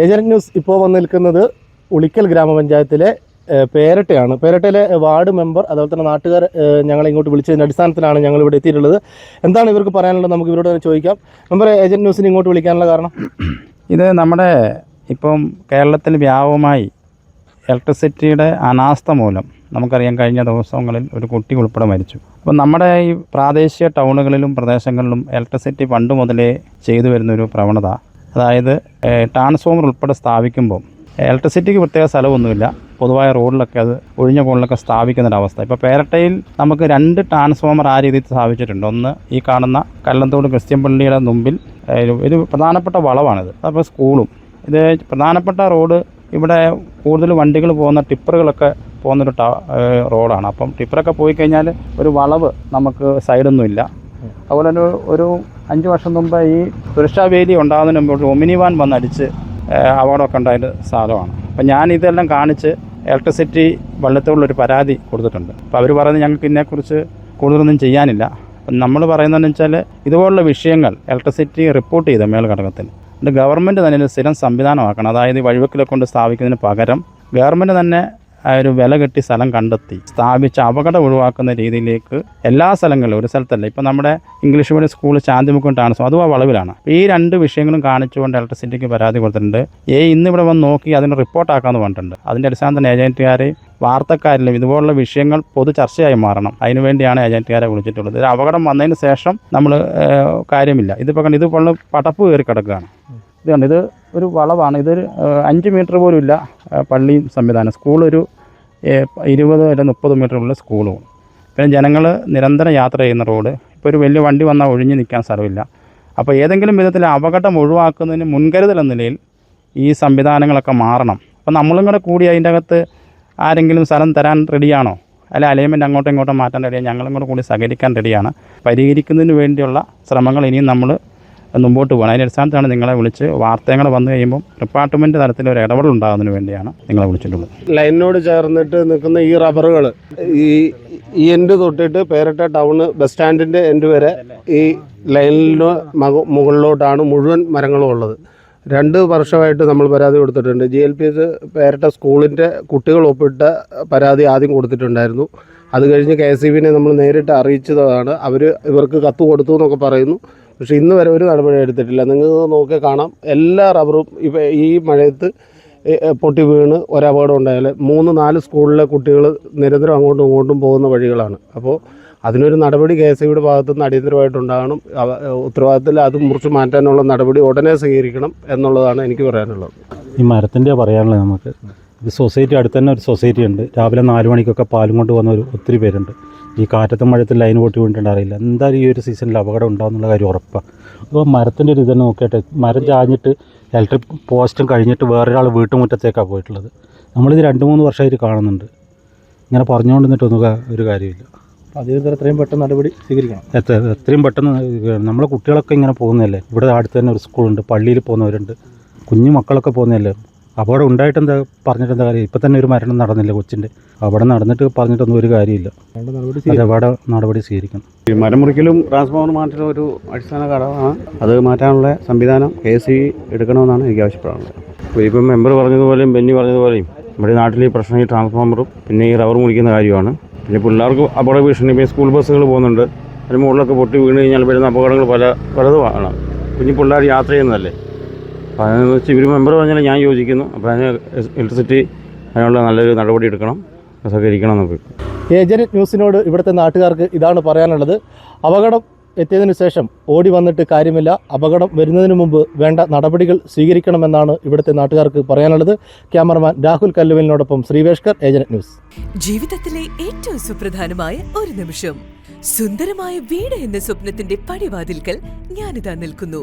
Agent news ഇപ്പോൾ വന്ന് നിൽക്കുന്നത് ഉളിക്കൽ ഗ്രാമപഞ്ചായത്തിലെ പേരട്ടയാണ്. പേരട്ടയിലെ വാർഡ് മെമ്പർ അതുപോലെ തന്നെ നാട്ടുകാർ ഞങ്ങളെ ഇങ്ങോട്ട് വിളിച്ചതിന്റെ അടിസ്ഥാനത്തിലാണ് ഞങ്ങൾ ഇവിടെ എത്തിയിട്ടുള്ളത്. എന്താണ് ഇവർക്ക് പറയാനുള്ളത്? നമുക്ക് ഇവരോട് തന്നെ ചോദിക്കാം. മെമ്പർ ഏജന്റ് ന്യൂസിന് ഇങ്ങോട്ട് വിളിക്കാനുള്ള കാരണം? ഇത് നമ്മുടെ ഇപ്പം കേരളത്തിൽ വ്യാപകമായി ഇലക്ട്രിസിറ്റിയുടെ അനാസ്ഥ മൂലം നമുക്കറിയാം കഴിഞ്ഞ ദിവസങ്ങളിൽ ഒരു കുട്ടി ഉൾപ്പെടെ മരിച്ചു. അപ്പം നമ്മുടെ ഈ പ്രാദേശിക ടൗണുകളിലും പ്രദേശങ്ങളിലും ഇലക്ട്രിസിറ്റി പണ്ട് മുതലേ ചെയ്തു വരുന്നൊരു പ്രവണത. അതായത് ട്രാൻസ്ഫോമർ ഉൾപ്പെടെ സ്ഥാപിക്കുമ്പോൾ ഇലക്ട്രിസിറ്റിക്ക് പ്രത്യേക സ്ഥലമൊന്നുമില്ല. പൊതുവായ റോഡിലൊക്കെ അത് ഒഴിഞ്ഞ കോണിലൊക്കെ സ്ഥാപിക്കുന്നൊരവസ്ഥ. ഇപ്പോൾ പേരട്ടയിൽ നമുക്ക് രണ്ട് ട്രാൻസ്ഫോമർ ആ രീതിയിൽ സ്ഥാപിച്ചിട്ടുണ്ട്. ഒന്ന് ഈ കാണുന്ന കല്ലന്തോട് ക്രിസ്ത്യൻ പള്ളിയുടെ മുമ്പിൽ ഒരു പ്രധാനപ്പെട്ട വളവാണിത്. അപ്പോൾ സ്കൂളും. ഇത് പ്രധാനപ്പെട്ട റോഡ് ഇവിടെ കൂടുതൽ വണ്ടികൾ പോകുന്ന ടിപ്പറുകളൊക്കെ പോകുന്നൊരു ട റോഡാണ്. അപ്പം ടിപ്പറൊക്കെ പോയി കഴിഞ്ഞാൽ ഒരു വളവ് നമുക്ക് സൈഡൊന്നുമില്ല. അതുപോലെ തന്നെ ഒരു അഞ്ച് വർഷം മുമ്പ് ഈ സുരക്ഷാ വേലി ഉണ്ടാകുന്നതിന് മുമ്പ് ഒരു ഒമിനി വാൻ വന്നടിച്ച് അപകടമൊക്കെ ഉണ്ടായ സാധനമാണ് അപ്പം ഞാൻ ഇതെല്ലാം കാണിച്ച് ഇലക്ട്രിസിറ്റി വള്ളത്തോടുള്ളൊരു പരാതി കൊടുത്തിട്ടുണ്ട്. അപ്പോൾ അവർ പറയുന്നത് ഞങ്ങൾക്ക് ഇതിനെക്കുറിച്ച് കൂടുതലൊന്നും ചെയ്യാനില്ല. അപ്പം നമ്മൾ പറയുന്നതെന്ന് വെച്ചാൽ ഇതുപോലുള്ള വിഷയങ്ങൾ ഇലക്ട്രിസിറ്റി റിപ്പോർട്ട് ചെയ്ത മേൽഘടകത്തിൽ ഇത് ഗവൺമെന്റ് തന്നെ ഒരു സ്ഥിരം സംവിധാനമാക്കണം. അതായത് വഴിവെക്കിലെ കൊണ്ട് സ്ഥാപിക്കുന്നതിന് പകരം ഗവൺമെന്റ് തന്നെ ആ ഒരു വില കെട്ടി സ്ഥലം കണ്ടെത്തി. സ്ഥാപിച്ച് അപകടം ഒഴിവാക്കുന്ന രീതിയിലേക്ക് എല്ലാ സ്ഥലങ്ങളിലും ഒരു സ്ഥലത്തല്ല. ഇപ്പം നമ്മുടെ ഇംഗ്ലീഷ് മീഡിയം സ്കൂൾ ശാന്തിമുഖം ടാണസും അതും ആ വളവിലാണ്. ഈ രണ്ട് വിഷയങ്ങളും കാണിച്ചുകൊണ്ട് ഇലക്ട്രിസിറ്റിക്ക് പരാതി കൊടുത്തിട്ടുണ്ട്. ഏ ഇന്ന് ഇവിടെ വന്ന് നോക്കി അതിന് റിപ്പോർട്ടാക്കാമെന്ന് പറഞ്ഞിട്ടുണ്ട്. അതിന്റെ അടിസ്ഥാനത്തിൽ ഏജന്റുകാരെയും വാർത്തക്കാരിലും ഇതുപോലുള്ള വിഷയങ്ങൾ പൊതു ചർച്ചയായി മാറണം. അതിനുവേണ്ടിയാണ് ഏജന്റുകാരെ വിളിച്ചിട്ടുള്ളത്. ഒരു അപകടം വന്നതിന് ശേഷം നമ്മൾ കാര്യമില്ല. ഇതിപ്പോൾ കണ്ട് ഇത് പടപ്പ് കയറി കിടക്കുകയാണ്. ഇത് കണ്ട് ഇത് ഒരു വളവാണ്. ഇതൊരു അഞ്ച് മീറ്റർ പോലും ഇല്ല പള്ളിയും സംവിധാനം. സ്കൂളൊരു ഇരുപത് അല്ല മുപ്പത് മീറ്ററുള്ള സ്കൂളും പിന്നെ ജനങ്ങൾ നിരന്തരം യാത്ര ചെയ്യുന്ന റോഡ് ഇപ്പോൾ ഒരു വലിയ വണ്ടി വന്നാൽ ഒഴിഞ്ഞ് നിൽക്കാൻ സ്ഥലമില്ല. അപ്പോൾ ഏതെങ്കിലും വിധത്തിൽ അപകടം ഒഴിവാക്കുന്നതിന് മുൻകരുതൽ എന്ന നിലയിൽ ഈ സംവിധാനങ്ങളൊക്കെ മാറണം. അപ്പോൾ നമ്മളും കൂടെ കൂടി അതിന്റെ അകത്ത് ആരെങ്കിലും സ്ഥലം തരാൻ റെഡിയാണോ അല്ല അലൈൻമെന്റ് അങ്ങോട്ടും ഇങ്ങോട്ടും മാറ്റാൻ റെഡിയാണ് ഞങ്ങളും കൂടെ കൂടി സഹകരിക്കാൻ റെഡിയാണ് പരിഹരിക്കുന്നതിന് വേണ്ടിയുള്ള ശ്രമങ്ങൾ ഇനിയും നമ്മൾ മുമ്പോട്ട് പോകണം. അതിന്റെ അടിസ്ഥാനത്താണ് നിങ്ങളെ വിളിച്ച് വാർത്തകൾ വന്നു കഴിയുമ്പോൾ ഡിപ്പാർട്ട്മെന്റ് തലത്തിൽ ഒരു ഇടപെടൽ ഉണ്ടാകുന്നതിന് വേണ്ടിയാണ് നിങ്ങളെ വിളിച്ചിട്ടുള്ളത്. ലൈനിനോട് ചേർന്നിട്ട് നിൽക്കുന്ന ഈ റബ്ബറുകൾ ഈ ഈ എൻഡ് തൊട്ടിട്ട് പേരട്ട ടൗണ് ബസ് സ്റ്റാൻഡിന്റെ എൻഡ് വരെ ഈ ലൈനിന് മക- മുകളിലോട്ടാണ് മുഴുവൻ മരങ്ങളും ഉള്ളത്. രണ്ട് വർഷമായിട്ട് നമ്മൾ പരാതി കൊടുത്തിട്ടുണ്ട്. G L P S Peratta സ്കൂളിന്റെ കുട്ടികൾ ഒപ്പിട്ട പരാതി ആദ്യം കൊടുത്തിട്ടുണ്ടായിരുന്നു. അത് കഴിഞ്ഞ് കെ എസ് ഇ ബിനെ നമ്മൾ നേരിട്ട് അറിയിച്ചതാണ്. അവർ ഇവർക്ക് കത്ത് കൊടുത്തു എന്നൊക്കെ പറയുന്നു. പക്ഷേ ഇന്ന് വരെ ഒരു നടപടി എടുത്തിട്ടില്ല. നിങ്ങൾക്ക് നോക്കി കാണാം. എല്ലാ റബ്ബറും ഇപ്പം ഈ മഴയത്ത് പൊട്ടി വീണ് ഒരപകടം ഉണ്ടായാൽ മൂന്ന് നാല് സ്കൂളിലെ കുട്ടികൾ നിരന്തരം അങ്ങോട്ടും ഇങ്ങോട്ടും പോകുന്ന വഴികളാണ്. അപ്പോൾ അതിനൊരു നടപടി കെ എസ് ഐയുടെ ഭാഗത്തു നിന്ന് അടിയന്തരമായിട്ടുണ്ടാകണം. ഉത്തരവാദിത്തത്തിൽ അത് മുറിച്ച് മാറ്റാനുള്ള നടപടി ഉടനെ സ്വീകരിക്കണം എന്നുള്ളതാണ് എനിക്ക് പറയാനുള്ളത്. ഈ മരത്തിന്റെ പറയാനുള്ളത് നമുക്ക്. ഇത് സൊസൈറ്റി അടുത്ത് തന്നെ ഒരു സൊസൈറ്റി ഉണ്ട്. രാവിലെ നാല് മണിക്കൊക്കെ പാലും കൊണ്ട് വന്ന ഒരു ഒത്തിരി പേരുണ്ട്. ഈ കാറ്റത്തും മഴത്തും ലൈൻ പൊട്ടി വീണിട്ടുണ്ട് അറിയില്ല. എന്തായാലും ഈ ഒരു സീസണിൽ അപകടം ഉണ്ടാകുന്നുള്ള കാര്യം ഉറപ്പാണ് അപ്പോൾ മരത്തിന്റെ ഒരു ഇതന്നെ നോക്കിയിട്ട്. മരം ചാഞ്ഞിട്ട് ഇലക്ട്രിക് പോസ്റ്റും കഴിഞ്ഞിട്ട് വേറൊരാൾ വീട്ടുമുറ്റത്തേക്കാണ് പോയിട്ടുള്ളത്. നമ്മളിത് രണ്ട് മൂന്ന് വർഷമായിട്ട് കാണുന്നുണ്ട്. ഇങ്ങനെ പറഞ്ഞുകൊണ്ടിരുന്നിട്ട് നിന്നിട്ടൊന്നും ഒരു കാര്യമില്ല. അതിന് എത്രയും പെട്ടെന്ന് നടപടി സ്വീകരിക്കണം. എത്ര എത്രയും പെട്ടെന്ന് നമ്മളെ കുട്ടികളൊക്കെ ഇങ്ങനെ പോകുന്നതല്ലേ? ഇവിടെ അടുത്ത് തന്നെ ഒരു സ്കൂളുണ്ട്. പള്ളിയിൽ പോകുന്നവരുണ്ട്. കുഞ്ഞു മക്കളൊക്കെ പോകുന്നതല്ലേ? അപകടം ഉണ്ടായിട്ടെന്താ? പറഞ്ഞിട്ടെന്താ കാര്യം? ഇപ്പം തന്നെ ഒരു മരണം നടന്നില്ല കൊച്ചിന്റെ അവിടെ നടന്നിട്ട് പറഞ്ഞിട്ടൊന്നും ഒരു കാര്യമില്ല. അതവിടെ നടപടി സ്വീകരിക്കണം ഈ മരം മുറിക്കലും ട്രാൻസ്ഫോമർ മാറ്റലും ഒരു അടിസ്ഥാന ഘടകമാണ്. അത് മാറ്റാനുള്ള സംവിധാനം കെ സി എടുക്കണമെന്നാണ് എനിക്ക് ആവശ്യപ്പെടാനുള്ളത്. അപ്പോൾ ഇപ്പം മെമ്പർ പറഞ്ഞതുപോലെയും ബെന്നി പറഞ്ഞതുപോലെയും നമ്മുടെ നാട്ടിൽ ഈ പ്രശ്നം ഈ ട്രാൻസ്ഫോമറും പിന്നെ ഈ റബ്ബർ മുറിക്കുന്ന കാര്യമാണ്. പിന്നെ പിള്ളേർക്ക് അപകട ഭീഷണി പിന്നെ സ്കൂൾ ബസ്സുകൾ പോകുന്നുണ്ട്. അതിന് മുകളിലൊക്കെ പൊട്ടി വീണ് കഴിഞ്ഞാൽ വരുന്ന അപകടങ്ങൾ പല പലതുമാണ്. കുഞ്ഞു പിള്ളേർ യാത്ര ചെയ്യുന്നതല്ലേ? അപ്പോൾ അതിനെ വെച്ച് ഇവർ മെമ്പർ പറഞ്ഞാൽ ഞാൻ യോജിക്കുന്നു. അപ്പോൾ അതിന് ഇലക്ട്രിസിറ്റി അതിനുള്ള നല്ലൊരു നടപടി എടുക്കണം. സഹകരിക്കണം എന്നൊക്കെ ഏജന്റ് ന്യൂസിനോട് ഇവിടുത്തെ നാട്ടുകാർക്ക് ഇതാണ് പറയാനുള്ളത്. അപകടം എത്തിയതിനു ശേഷം ഓടി വന്നിട്ട് കാര്യമില്ല. അപകടം വരുന്നതിന് മുമ്പ് വേണ്ട നടപടികൾ സ്വീകരിക്കണമെന്നാണ് ഇവിടുത്തെ നാട്ടുകാർക്ക് പറയാനുള്ളത്. ക്യാമറമാൻ രാഹുൽ കല്ലുവലിനോടൊപ്പം ശ്രീവേഷ്കർ ഏജന്റ് ന്യൂസ്. ജീവിതത്തിലെ ഏറ്റവും സുപ്രധാനമായ ഒരു നിമിഷം. സുന്ദരമായ വീട് എന്ന സ്വപ്നത്തിന്റെ പടിവാതിൽക്കൽ ഞാനിതാ നിൽക്കുന്നു.